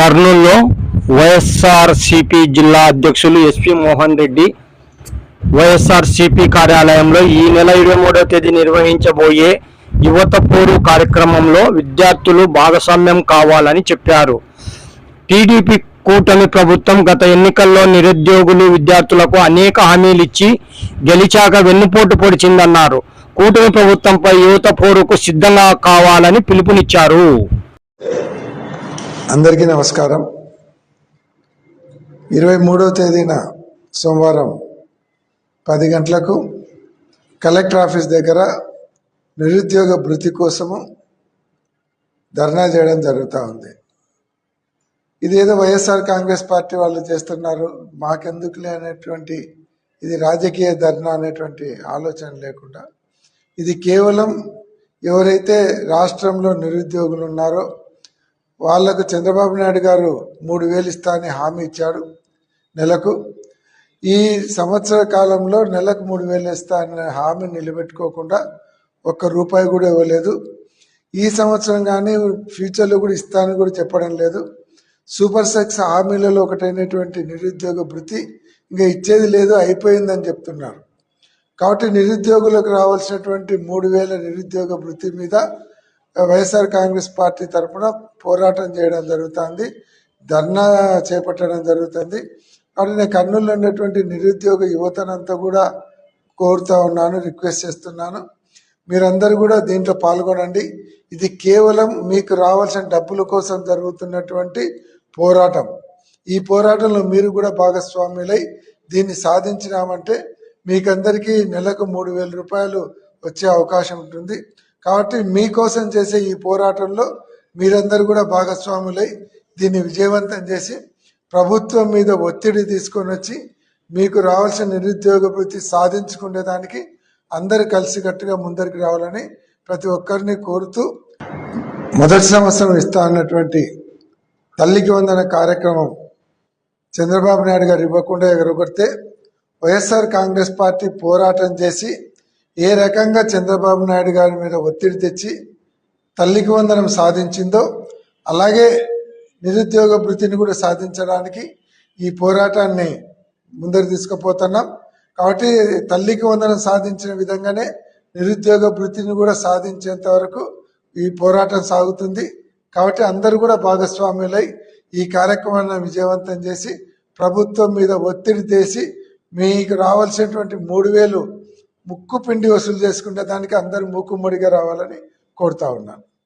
కర్నూలులో వైఎస్ఆర్సిపి జిల్లా అధ్యక్షులు ఎస్పి మోహన్ రెడ్డి వైఎస్ఆర్సిపి కార్యాలయంలో ఈ నెల ఇరవై మూడవ తేదీ నిర్వహించబోయే యువత పోరు కార్యక్రమంలో విద్యార్థులు భాగస్వామ్యం కావాలని చెప్పారు. టీడీపీ కూటమి ప్రభుత్వం గత ఎన్నికల్లో నిరుద్యోగులు విద్యార్థులకు అనేక హామీలు ఇచ్చి గెలిచాక వెన్నుపోటు పొడిచిందన్నారు. కూటమి ప్రభుత్వంపై యువత పోరుకు సిద్ధంగా కావాలని పిలుపునిచ్చారు. అందరికీ నమస్కారం. ఇరవై మూడవ తేదీన సోమవారం పది గంటలకు కలెక్టర్ ఆఫీస్ దగ్గర నిరుద్యోగ భృతి కోసము ధర్నా చేయడం జరుగుతూ ఉంది. ఇదేదో వైఎస్ఆర్ కాంగ్రెస్ పార్టీ వాళ్ళు చేస్తున్నారు మాకెందుకులే అనేటువంటి ఇది రాజకీయ ధర్నా అనేటువంటి ఆలోచన లేకుండా. ఇది కేవలం ఎవరైతే రాష్ట్రంలో నిరుద్యోగులు ఉన్నారో వాళ్ళకు చంద్రబాబు నాయుడు గారు మూడు వేలు ఇస్తా అని హామీ ఇచ్చాడు నెలకు. ఈ సంవత్సర కాలంలో నెలకు మూడు వేలు ఇస్తా అనే హామీ నిలబెట్టుకోకుండా ఒక్క రూపాయి కూడా ఇవ్వలేదు. ఈ సంవత్సరం కానీ ఫ్యూచర్లో కూడా ఇస్తానని కూడా చెప్పడం లేదు. సూపర్ సెక్స్ హామీలలో ఒకటైనటువంటి నిరుద్యోగ భృతి ఇంకా ఇచ్చేది లేదు అయిపోయిందని చెప్తున్నారు. కాబట్టి నిరుద్యోగులకు రావాల్సినటువంటి మూడు వేల నిరుద్యోగ భృతి మీద వైఎస్ఆర్ కాంగ్రెస్ పార్టీ తరఫున పోరాటం చేయడం జరుగుతుంది ధర్నా చేపట్టడం జరుగుతుంది. కాబట్టి నేను కర్నూలులో ఉన్నటువంటి నిరుద్యోగ యువతనంతా కూడా కోరుతా ఉన్నాను రిక్వెస్ట్ చేస్తున్నాను. మీరందరూ కూడా దీంట్లో పాల్గొనండి. ఇది కేవలం మీకు రావాల్సిన డబ్బుల కోసం జరుగుతున్నటువంటి పోరాటం. ఈ పోరాటంలో మీరు కూడా భాగస్వాములై దీన్ని సాధించినామంటే మీకందరికీ నెలకు మూడు వేల రూపాయలు వచ్చే అవకాశం ఉంటుంది. కాబట్టి మీకోసం చేసే ఈ పోరాటంలో మీరందరూ కూడా భాగస్వాములై దీన్ని విజయవంతం చేసి ప్రభుత్వం మీద ఒత్తిడి తీసుకొని వచ్చి మీకు రావాల్సిన నిరుద్యోగ వృత్తి సాధించుకునేదానికి అందరు కలిసికట్టుగా ముందరికి రావాలని ప్రతి ఒక్కరిని కోరుతూ మొదటి సంవత్సరం ఇస్తా అన్నటువంటి తల్లికి వందన కార్యక్రమం చంద్రబాబు నాయుడు గారు ఇవ్వకుండా ఎగరగొడితే వైఎస్ఆర్ కాంగ్రెస్ పార్టీ పోరాటం చేసి ఏ రకంగా చంద్రబాబు నాయుడు గారి మీద ఒత్తిడి తెచ్చి తల్లికి వందనం సాధించిందో అలాగే నిరుద్యోగ భృతిని కూడా సాధించడానికి ఈ పోరాటాన్ని ముందరు తీసుకుపోతున్నాం. కాబట్టి తల్లికి వందనం సాధించిన విధంగానే నిరుద్యోగ భృతిని కూడా సాధించేంత వరకు ఈ పోరాటం సాగుతుంది. కాబట్టి అందరూ కూడా భాగస్వాములై ఈ కార్యక్రమాన్ని విజయవంతం చేసి ప్రభుత్వం మీద ఒత్తిడి చేసి మీకు రావాల్సినటువంటి మూడు వేలు ముక్కు పిండి వసూలు చేసుకునే దానికి అందరూ మూకుమ్మడిగా రావాలని కోరుతా ఉన్నాను.